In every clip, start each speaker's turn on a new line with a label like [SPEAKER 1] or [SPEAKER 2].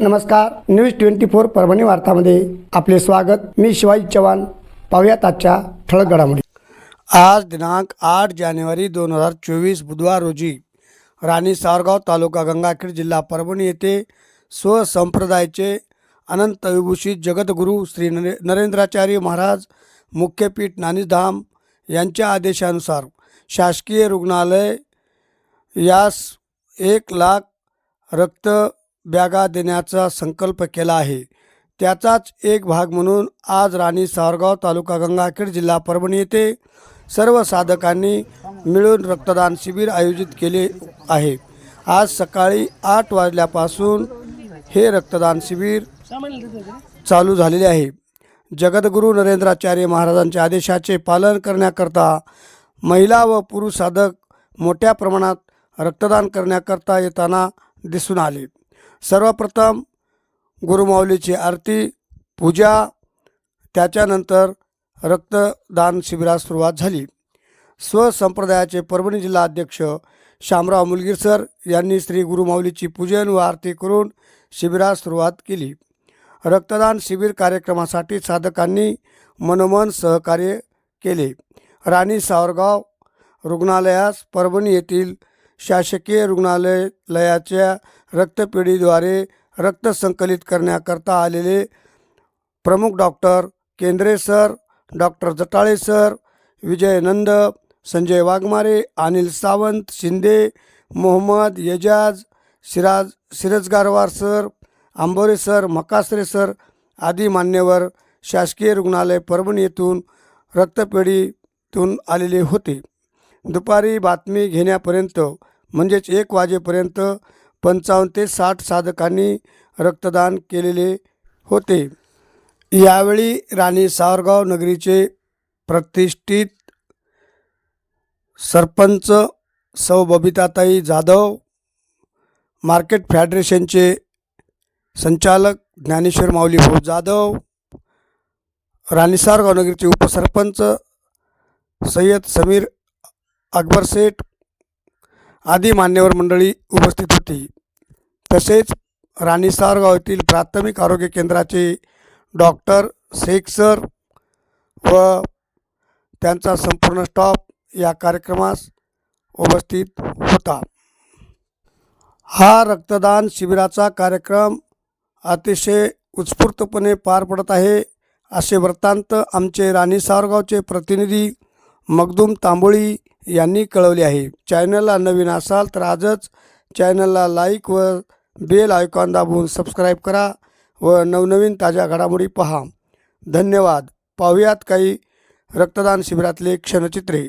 [SPEAKER 1] नमस्कार news twenty four Parbhani वार्तामध्ये आपले स्वागत. मी शिवाजी चव्हाण. पाहुयात आजच्या ठळक घडामोडी. आज दिनांक आठ जानेवारी दोन हजार चोवीस बुधवार रोजी राणी सावरगाव तालुका गंगाखेड जिल्हा परभणी येथे स्वसंप्रदायाचे अनंत विभूषित जगद्गुरू श्री नरे नरेंद्राचार्य महाराज मुख्यपीठ नानीधाम यांच्या आदेशानुसार शासकीय रुग्णालय यास एक लाख रक्त बॅगा देण्याचा संकल्प केला आहे. त्याचाच एक भाग म्हणून आज राणी सावरगाव तालुका गंगाखेड जिल्हा परभणी येथे सर्व साधकांनी मिळून रक्तदान शिबिर आयोजित केले आहे. आज सकाळी आठ वाजल्यापासून हे रक्तदान शिबिर चालू झालेले आहे. जगद्गुरू नरेंद्राचार्य महाराजांच्या आदेशाचे पालन करण्याकरता महिला व पुरुष साधक मोठ्या प्रमाणात रक्तदान करण्याकरता येताना दिसून आले. सर्वप्रथम गुरुमाऊलीची आरती पूजा त्याच्यानंतर रक्तदान शिबिरास सुरुवात झाली. स्वसंप्रदायाचे परभणी जिल्हा अध्यक्ष शामराव मुलगीर सर यांनी श्री गुरुमाऊलीची पूजन व आरती करून शिबिरास सुरुवात केली. रक्तदान शिबिर कार्यक्रमासाठी साधकांनी मनोमन सहकार्य केले. राणी सावरगाव रुग्णालयास परभणी येथील शासकीय रुग्णालयाच्या रक्तपेढीद्वारे रक्त संकलित करण्याकरता आलेले प्रमुख doctor Kendre sir doctor Jatale sir Vijay Nand Sanjay Waghmare Anil Sawant Shinde Mohammad Yajaj Siraj Sirajgarwar sir Ambore sir Makasare sir आदी मान्यवर शासकीय रुग्णालय परभणी येथून रक्तपेढीतून आलेले होते. दुपारी बातमी घेण्यापर्यंत म्हणजेच एक वाजेपर्यंत पंचावन्न ते साठ साधकांनी रक्तदान केलेले होते. यावेळी राणी सावरगाव नगरीचे प्रतिष्ठित सरपंच सौ बबिताताई जाधव मार्केट फेडरेशनचे संचालक ज्ञानेश्वर माऊली भाऊ जाधव राणी सावरगाव नगरीचे उपसरपंच सय्यद समीर अकबर सेठ आदी मान्यवर मंडळी उपस्थित होती. तसेच राणीसारगाव येथील प्राथमिक आरोग्य केंद्राचे डॉक्टर शेख सर व त्यांचा संपूर्ण स्टॉफ या कार्यक्रमास उपस्थित होता. हा रक्तदान शिबिराचा कार्यक्रम अतिशय उत्स्फूर्तपणे पार पडत आहे असे वृत्तांत आमचे राणी सावरगावचे प्रतिनिधी मगदूम तांबोळी यांनी कळवले आहे. चॅनलला नवीन असाल तर आजच चॅनलला लाईक व बेल आयकॉन दाबून सबस्क्राईब करा व नवनवीन ताज्या घडामोडी पहा. धन्यवाद. पाहुयात काही रक्तदान शिबिरातले क्षणचित्रे.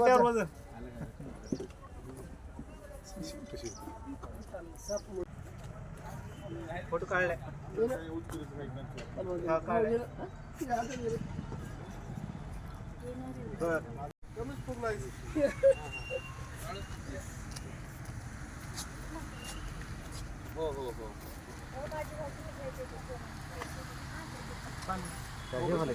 [SPEAKER 2] परमपद
[SPEAKER 3] फोटो काढले. हो हो हो इकडे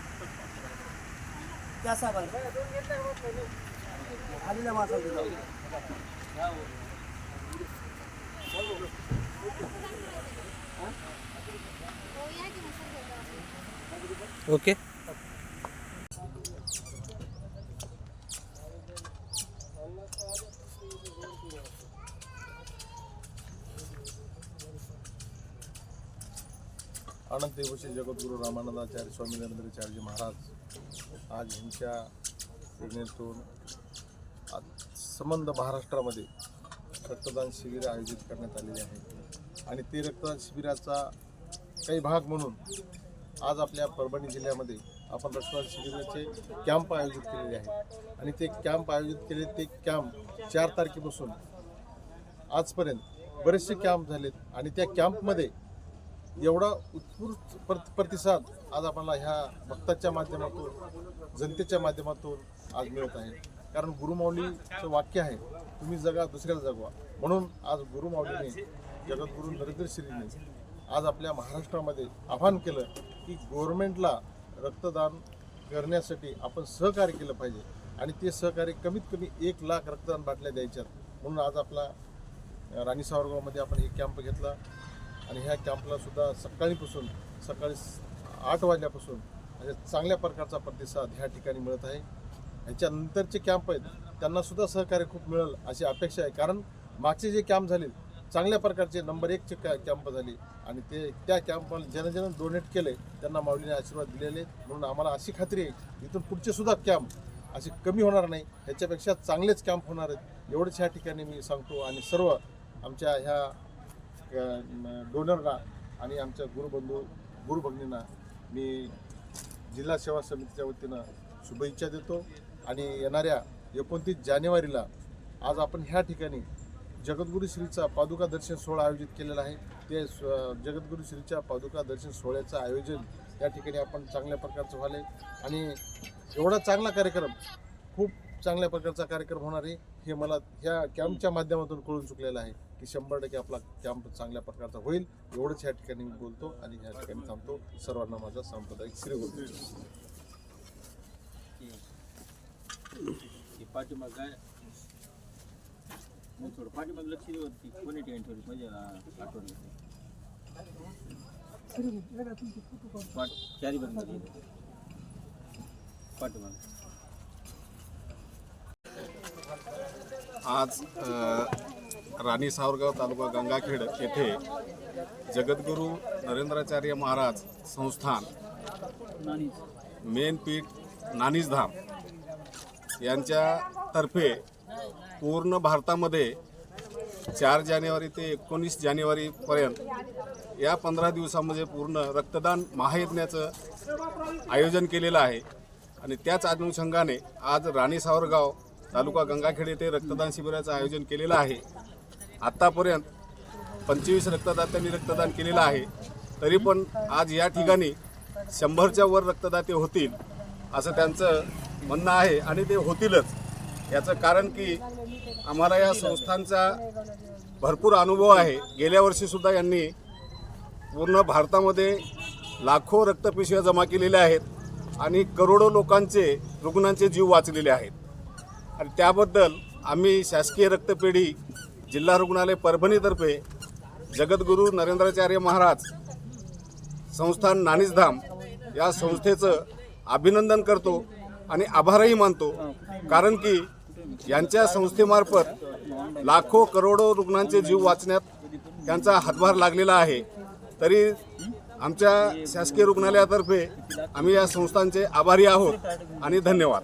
[SPEAKER 1] त्या साहेबांना आलेल्या माणसाला
[SPEAKER 3] ओके.
[SPEAKER 2] आनंद देवशी जगद्गुरू रामानंदाचार्य स्वामी नरेंद्राचार्य महाराज. आज ह्यांच्या प्रेरणेतून आज संबंध महाराष्ट्रामध्ये रक्तदान शिबिर आयोजित करण्यात आलेली आहे आणि ते रक्तदान शिबिराचा काही भाग म्हणून आज आपल्या परभणी जिल्ह्यामध्ये आपण रक्तदान शिबिराचे कॅम्प आयोजित केलेले आहे आणि ते कॅम्प आयोजित केले ते कॅम्प चार तारखेपासून आजपर्यंत बरेचसे कॅम्प झालेत. आणि त्या कॅम्पमध्ये एवढा उत्स्फूर्त प्रत प्रतिसाद आज आम्हाला ह्या भक्ताच्या माध्यमातून जनतेच्या माध्यमातून आज मिळत आहे. कारण गुरुमाऊलीचं वाक्य आहे तुम्ही जगा दुसऱ्याला जगवा. म्हणून आज गुरुमाऊलीने जगद्गुरू नरेंद्र श्रीने आज आपल्या महाराष्ट्रामध्ये आव्हान केलं की गव्हर्नमेंटला रक्तदान करण्यासाठी आपण सहकार्य केलं पाहिजे. आणि ते सहकार्य कमीत कमी एक लाख रक्तदान बाटल्या द्यायच्यात. म्हणून आज आपला राणी सावरगावमध्ये आपण एक कॅम्प घेतला. आणि ह्या कॅम्पला सुद्धा सकाळीपासून सकाळी आठ वाजल्यापासून म्हणजे चांगल्या प्रकारचा प्रतिसाद ह्या ठिकाणी मिळत आहे. ह्याच्यानंतरचे कॅम्प आहेत त्यांनासुद्धा सहकार्य खूप मिळेल अशी अपेक्षा आहे. कारण मागचे जे कॅम्प झाले चांगल्या प्रकारचे नंबर एकचे कॅ कॅम्प झाले आणि ते त्या कॅम्पला ज्यानं ज्यानं डोनेट केले त्यांना माऊलीने आशीर्वाद दिलेले. म्हणून आम्हाला अशी खात्री आहे इथून पुढचे सुद्धा कॅम्प असे कमी होणार नाही. ह्याच्यापेक्षा चांगलेच कॅम्प होणार आहेत. एवढंच ह्या ठिकाणी मी सांगतो. आणि सर्व आमच्या ह्या डोनरना आणि आमच्या गुरुबंधू गुरुभगिनींना मी जिल्हा सेवा समितीच्या वतीनं शुभेच्छा देतो. आणि येणाऱ्या एकोणतीस जानेवारीला आज आपण ह्या ठिकाणी जगद्गुरू श्रीचा पादुका दर्शन सोहळा आयोजित केलेला आहे. ते जगद्गुरू श्रीच्या पादुका दर्शन सोहळ्याचं आयोजन या ठिकाणी आपण चांगल्या प्रकारचं व्हाले आणि एवढा चांगला कार्यक्रम खूप चांगल्या प्रकारचा कार्यक्रम होणार आहे हे मला ह्या कॅम्पच्या माध्यमातून कळून चुकलेलं आहे. की शंभर टक्के आपला कॅम्प चांगल्या प्रकारचा होईल. एवढंच ह्या ठिकाणी मी बोलतो आणि ह्या ठिकाणी थांबतो. सर्वांना माझा सांप्रदायिक श्री
[SPEAKER 3] हे पाठीमाग काय नाही थोडं पाठीमाग लक्ष कोणी ठेवून ठेवली? म्हणजे आठवण. पाठ चारी बंद पाठीमाग.
[SPEAKER 4] आज राणी सावरगाव तालुका गंगाखेड येथे जगद्गुरू नरेंद्राचार्य महाराज संस्थान मेनपीठ नानीजधाम यांच्यातर्फे पूर्ण भारतामध्ये चार जानेवारी ते एकोणीस जानेवारीपर्यंत या पंधरा दिवसामध्ये पूर्ण रक्तदान महायज्ञाचं आयोजन केलेलं आहे. आणि त्याच अनुषंगाने आज राणी सावरगाव तालुका गंगाखेड येथे रक्तदान शिबिराचं आयोजन केलेलं आहे. आत्तापर्यंत पंचवीस रक्तदात्यांनी रक्तदान केलेलं आहे. तरी पण आज या ठिकाणी शंभरच्या वर रक्तदाते होतील असं त्यांचं म्हणणं आहे आणि ते होतीलच. याचं कारण की आम्हाला या संस्थांचा भरपूर अनुभव आहे. गेल्या वर्षीसुद्धा यांनी पूर्ण भारतामध्ये लाखो रक्तपिशव्या जमा केलेल्या आहेत आणि करोडो लोकांचे रुग्णांचे जीव वाचलेले आहेत. आणि त्याबद्दल आम्ही शासकीय रक्तपेढी जिल्हा रुग्णालय परभणीतर्फे जगद्गुरू नरेंद्राचार्य महाराज संस्थान नाणीसधाम या संस्थेचं अभिनंदन करतो आणि आभारही मानतो. कारण की यांच्या संस्थेमार्फत लाखो करोडो रुग्णांचे जीव वाचण्यात त्यांचा हातभार लागलेला आहे. तरी आमच्या शासकीय रुग्णालयातर्फे आम्ही या संस्थांचे आभारी आहोत आणि धन्यवाद.